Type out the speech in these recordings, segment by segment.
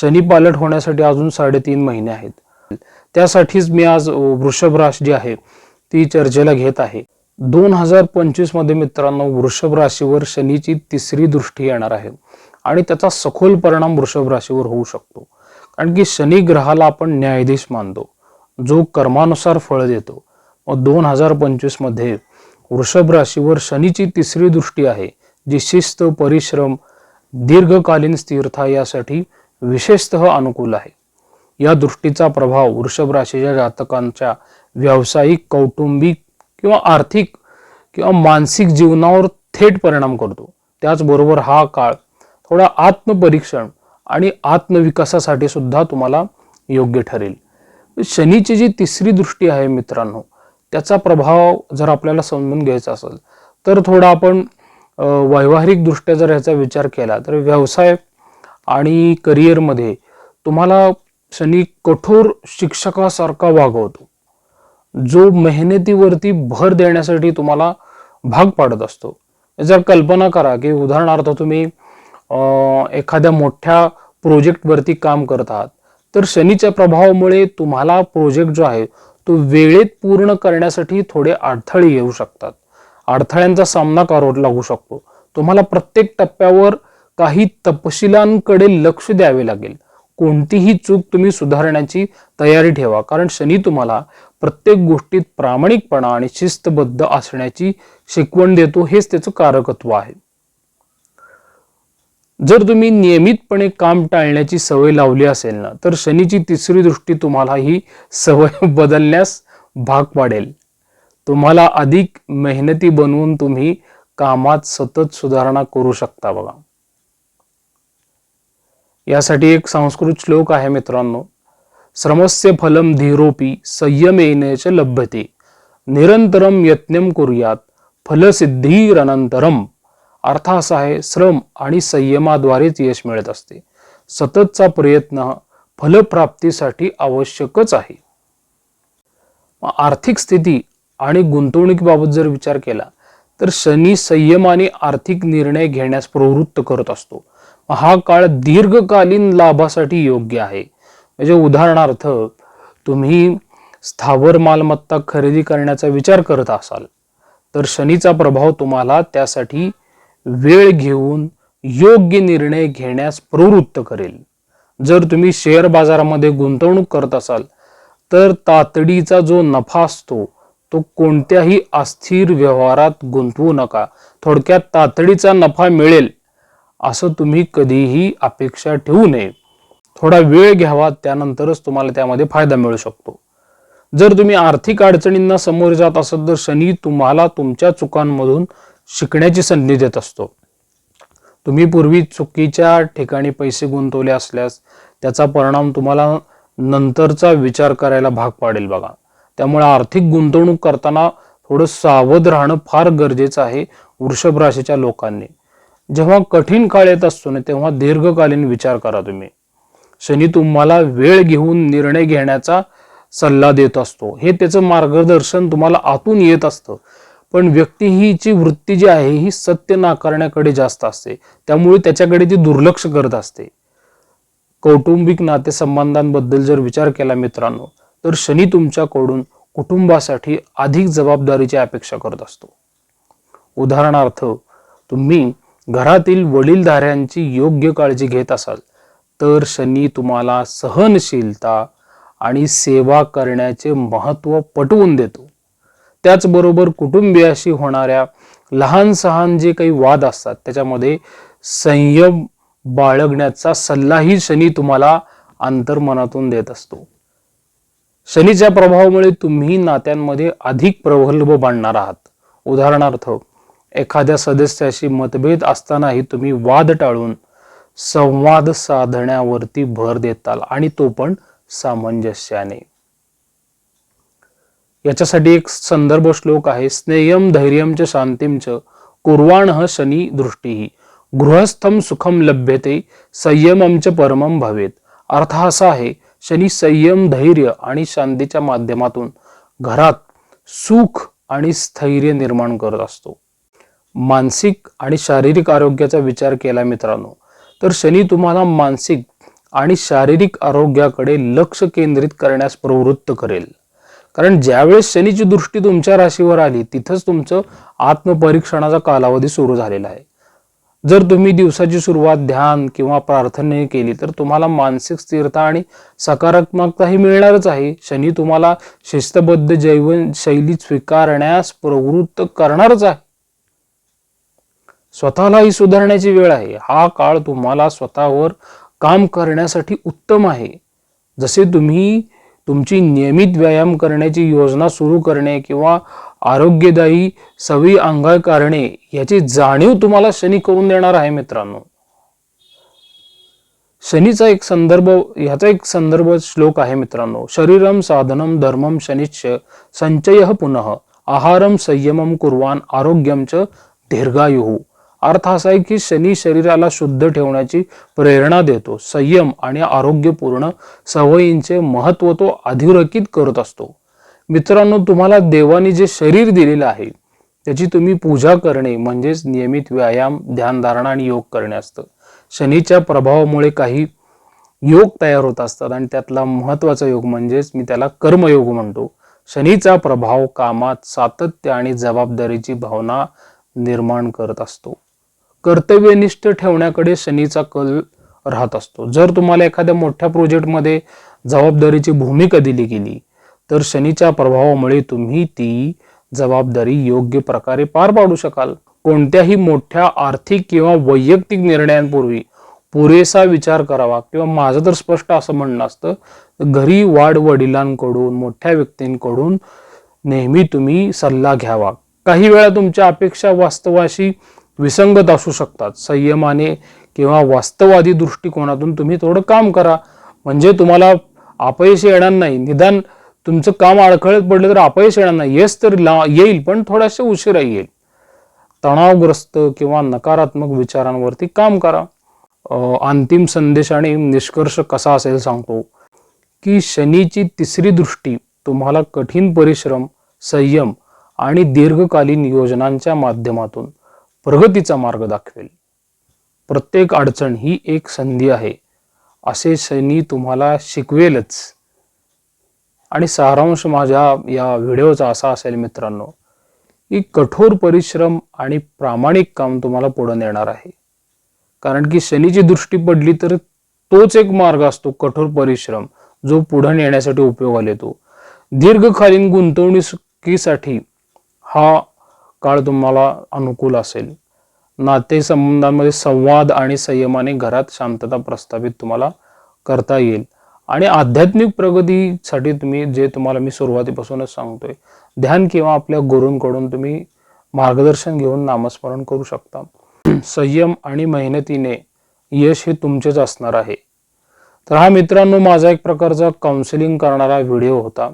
शनी पालट होण्यासाठी अजून साडेतीन महिने आहेत. त्यासाठीच मी आज वृषभ राशी जी आहे ती चर्चेला घेत आहे. दोन हजार पंचवीसमध्ये मित्रांनो वृषभ राशीवर शनीची तिसरी दृष्टी येणार आहे आणि त्याचा सखोल परिणाम वृषभ राशीवर होऊ शकतो. कारण की शनी ग्रहाला आपण न्यायाधीश मानतो. जो कर्मानुसार फळ देतो. मग दोन हजार पंचवीसमध्ये वृषभ राशीवर शनीची तिसरी दृष्टी आहे जी शिस्त परिश्रम दीर्घकालीन स्थिरता यासाठी विशेषतः अनुकूल आहे. या दृष्टीचा प्रभाव वृषभ राशीच्या जातकांच्या व्यावसायिक कौटुंबिक किंवा आर्थिक किंवा मानसिक जीवनावर थेट परिणाम करतो. त्याचबरोबर हा काळ थोडा आत्मपरीक्षण आणि आत्मविकासासाठी सुद्धा तुम्हाला योग्य ठरेल. शनीची जी तिसरी दृष्टी आहे मित्रांनो त्याचा प्रभाव जर आपल्याला समजून घ्यायचा असेल तर थोडा आपण वैवाहिकदृष्ट्या जर ह्याचा विचार केला तर व्यवसाय आणि करिअरमध्ये तुम्हाला शनी कठोर शिक्षकासारखा वागवतो. जो मेहनतीवरती भर देण्यासाठी तुम्हाला भाग पाडत असतो. जर कल्पना करा की उदाहरणार्थ तुम्ही एखाद्या मोठ्या प्रोजेक्टवरती काम करत आहात तर शनीच्या प्रभावामुळे तुम्हाला प्रोजेक्ट जो आहे तो वेळेत पूर्ण करण्यासाठी थोडे अडथळे येऊ शकतात. अडथळ्यांचा सामना करावा लागू शकतो. तुम्हाला प्रत्येक टप्प्यावर काही तपशिलांकडे लक्ष द्यावे लागेल. कोणतीही चूक तुम्ही सुधारण्याची तयारी ठेवा कारण शनी तुम्हाला प्रत्येक गोष्टीत प्रामाणिकपणा आणि शिस्तबद्ध असण्याची शिकवण देतो हेच त्याचं कारकत्व आहे. जर तुम्ही नियमितपणे काम टाळण्याची सवय लावली असेल ना तर शनीची तिसरी दृष्टी तुम्हाला ही सवय बदलण्यास भाग पाडेल. तुम्हाला अधिक मेहनती बनवून तुम्ही कामात सतत सुधारणा करू शकता बघा. यासाठी एक संस्कृत श्लोक आहे मित्रांनो श्रमस्य फलम धीरोपी संयमेनेच लभ्यते। निरंतरम यत्नम करूयात फलसिद्धीरनंतरम अर्थ असा आहे श्रम आणि संयमाद्वारेच यश मिळत असते. सततचा प्रयत्न फलप्राप्तीसाठी आवश्यकच आहे. आर्थिक स्थिती आणि गुंतवणुकीबाबत जर विचार केला तर शनी संयमाने आर्थिक निर्णय घेण्यास प्रवृत्त करत असतो. हा काळ दीर्घकालीन लाभासाठी योग्य आहे. म्हणजे उदाहरणार्थ तुम्ही स्थावर मालमत्ता खरेदी करण्याचा विचार करत असाल तर शनीचा प्रभाव तुम्हाला त्यासाठी वेळ घेऊन योग्य निर्णय घेण्यास प्रवृत्त करेल. जर तुम्ही शेअर बाजारामध्ये गुंतवणूक करत असाल तर तातडीचा जो नफा असतो तो कोणत्याही अस्थिर व्यवहारात गुंतवू नका. थोडक्यात तातडीचा नफा मिळेल असं तुम्ही कधीही अपेक्षा ठेवू नये. थोडा वेळ घ्यावा त्यानंतरच तुम्हाला त्यामध्ये फायदा मिळू शकतो. जर तुम्ही आर्थिक अडचणींना समोर जात असाल तर शनी तुम्हाला तुमच्या चुकांमधून शिकण्याची संधी देत असतो. तुम्ही पूर्वी चुकीच्या ठिकाणी पैसे गुंतवले असल्यास त्याचा परिणाम तुम्हाला नंतरचा विचार करायला भाग पाडेल बघा. त्यामुळे आर्थिक गुंतवणूक करताना थोडं सावध राहणं फार गरजेचं आहे वृषभ राशीच्या लोकांनी. जेव्हा कठीण काळ येत असतो ना तेव्हा दीर्घकालीन विचार करा तुम्ही. शनी तुम्हाला वेळ घेऊन निर्णय घेण्याचा सल्ला देत असतो. हे त्याचं मार्गदर्शन तुम्हाला आतून येत असतं. पण व्यक्ती हीची वृत्ती जी आहे ही सत्य नाकारण्याकडे जास्त असते. त्यामुळे त्याच्याकडे ती दुर्लक्ष करत असते. कौटुंबिक नातेसंबंधांबद्दल जर विचार केला मित्रांनो तर शनी तुमच्याकडून कुटुंबासाठी अधिक जबाबदारीची अपेक्षा करत असतो. उदाहरणार्थ तुम्ही घरातील वडीलधाऱ्यांची योग्य काळजी घेत असाल तर शनी तुम्हाला सहनशीलता आणि सेवा करण्याचे महत्त्व पटवून देतो. त्याचबरोबर कुटुंबियाशी होणाऱ्या लहान सहान जे काही वाद असतात त्याच्यामध्ये संयम बाळगण्याचा सल्लाही शनी तुम्हाला अंतर्मनातून देत असतो. शनीच्या प्रभावामुळे तुम्ही नात्यांमध्ये अधिक प्रगल्भ बांधणार आहात. उदाहरणार्थ एखाद्या सदस्याशी मतभेद असतानाही तुम्ही वाद टाळून संवाद साधण्यावरती भर देताल आणि तो पण सामंजस्याने. याच्यासाठी एक संदर्भ श्लोक आहे स्नेयम धैर्यम च शांतीम च कुर्वाण शनी दृष्टीही गृहस्थम सुखम लभ्यते संयमम च परमम भवेत. अर्थ असा आहे शनी संयम धैर्य आणि शांतीच्या माध्यमातून घरात सुख आणि स्थैर्य निर्माण करत असतो. मानसिक आणि शारीरिक आरोग्याचा विचार केला मित्रांनो. तर शनी तुम्हाला मानसिक आणि शारीरिक आरोग्याकडे लक्ष केंद्रित करण्यास प्रवृत्त करेल. कारण ज्यावेळेस शनीची दृष्टी तुमच्या राशीवर आली तिथंच तुमचं आत्मपरीक्षणाचा कालावधी सुरू झालेला आहे. जर तुम्ही दिवसाची सुरुवात ध्यान किंवा प्रार्थनेने केली तर तुम्हाला मानसिक स्थिरता आणि सकारात्मकताही मिळणारच आहे. शनी तुम्हाला शिस्तबद्ध जीवनशैली स्वीकारण्यास प्रवृत्त करणारच आहे. स्वतःलाही सुधारण्याची वेळ आहे. हा काळ तुम्हाला स्वतःवर काम करण्यासाठी उत्तम आहे. जसे तुम्ही तुमची नियमित व्यायाम करण्याची योजना सुरू करणे किंवा आरोग्यदायी सवयी अंगीकारणे याची जाणीव तुम्हाला शनी करून देणार आहे मित्रांनो. शनीचा एक संदर्भ ह्याचा एक संदर्भ श्लोक आहे मित्रांनो. शरीरम साधनम धर्मम शनिश्च संचय पुनः. आहारम संयमम कुर्वान आरोग्यम च दीर्घायुः. अर्थ असा आहे की शनी शरीराला शुद्ध ठेवण्याची प्रेरणा देतो संयम आणि आरोग्यपूर्ण सवयींचे महत्त्व तो अधोरेखित करत असतो. मित्रांनो तुम्हाला देवाने जे शरीर दिलेलं आहे त्याची तुम्ही पूजा करणे म्हणजेच नियमित व्यायाम ध्यानधारणा आणि योग करणे असतं. शनीच्या प्रभावामुळे काही योग तयार होत असतात आणि त्यातला महत्त्वाचा योग म्हणजेच मी त्याला कर्मयोग म्हणतो. शनीचा प्रभाव कामात सातत्य आणि जबाबदारीची भावना निर्माण करत असतो. कर्तव्यनिष्ठ ठेवण्याकडे शनीचा कल राहत असतो. जर तुम्हाला एखाद्या मोठ्या प्रोजेक्टमध्ये जबाबदारीची भूमिका दिली गेली तर शनीच्या प्रभावामुळे तुम्ही ती जबाबदारी योग्य प्रकारे पार पाडू शकाल. कोणत्याही मोठ्या आर्थिक किंवा वैयक्तिक निर्णयांपूर्वी पुरेसा विचार करावा किंवा माझं तर स्पष्ट असं म्हणणं असतं घरी वाढ वडिलांकडून मोठ्या व्यक्तींकडून नेहमी तुम्ही सल्ला घ्यावा. काही वेळा तुमच्या अपेक्षा वास्तवाशी विसंगत असू शकतात. संयमाने किंवा वास्तववादी दृष्टिकोनातून तुम्ही थोडं काम करा. म्हणजे तुम्हाला अपयश येणार नाही. निदान तुमचं काम अडखळत पडलं तर अपयश येणार नाही. येस तर ला येईल पण थोड्याशा उशिरा येईल. तणावग्रस्त किंवा नकारात्मक विचारांवरती काम करा. अंतिम संदेश आणि निष्कर्ष कसा असेल सांगतो. की शनीची तिसरी दृष्टी तुम्हाला कठीण परिश्रम संयम आणि दीर्घकालीन योजनांच्या माध्यमातून प्रगतीचा मार्ग दाखवेल. प्रत्येक अडचण ही एक संधी आहे. असे शनी तुम्हाला शिकवेलच. आणि सारांश माझ्या या व्हिडिओचा असा असेल मित्रांनो की कठोर परिश्रम आणि प्रामाणिक काम तुम्हाला पुढे नेणार आहे. कारण की शनीची दृष्टी पडली तर तोच एक मार्ग असतो कठोर परिश्रम जो पुढे नेण्यासाठी उपयोगाला येतो. दीर्घकालीन गुंतवणुकीसाठी हा काळ तुम्हाला अनुकूल असेल. नातेसंबंधांमध्ये संवाद आणि संयमाने घरात शांतता प्रस्थापित तुम्हाला करता येईल. आणि आध्यात्मिक प्रगतीसाठी तुम्ही जे तुम्हाला मी सुरुवातीपासूनच सांगतोय ध्यान किंवा आपल्या गुरूंकडून तुम्ही मार्गदर्शन घेऊन नामस्मरण करू शकता. संयम आणि मेहनतीने यश हे तुमचेच असणार आहे. तर हा मित्रांनो माझा एक प्रकारचा काउन्सिलिंग करणारा व्हिडिओ होता.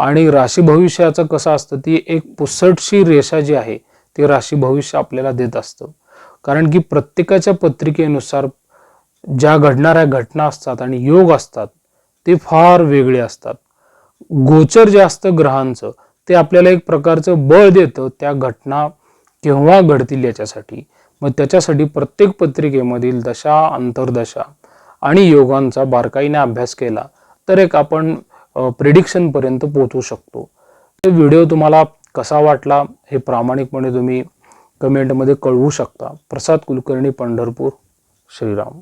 आणि राशी भविष्याचं कसं असतं ती एक पुसटशी रेषा जी आहे ती राशी भविष्य आपल्याला देत असतं. कारण की प्रत्येकाच्या पत्रिकेनुसार ज्या घडणाऱ्या घटना असतात आणि योग असतात ते फार वेगळे असतात. गोचर जे असतं ग्रहांचं ते आपल्याला एक प्रकारचं बळ देतं त्या घटना केव्हा घडतील याच्यासाठी. मग त्याच्यासाठी प्रत्येक पत्रिकेमधील दशा अंतर्दशा आणि योगांचा बारकाईने अभ्यास केला तर एक आपण प्रिडिक्शन पर्यंत पोहोचू शकतो. तो व्हिडिओ तुम्हाला कसा वाटला हे प्रामाणिकपणे तुम्ही कमेंटमध्ये कळवू शकता. प्रसाद कुलकर्णी पंढरपूर श्रीराम.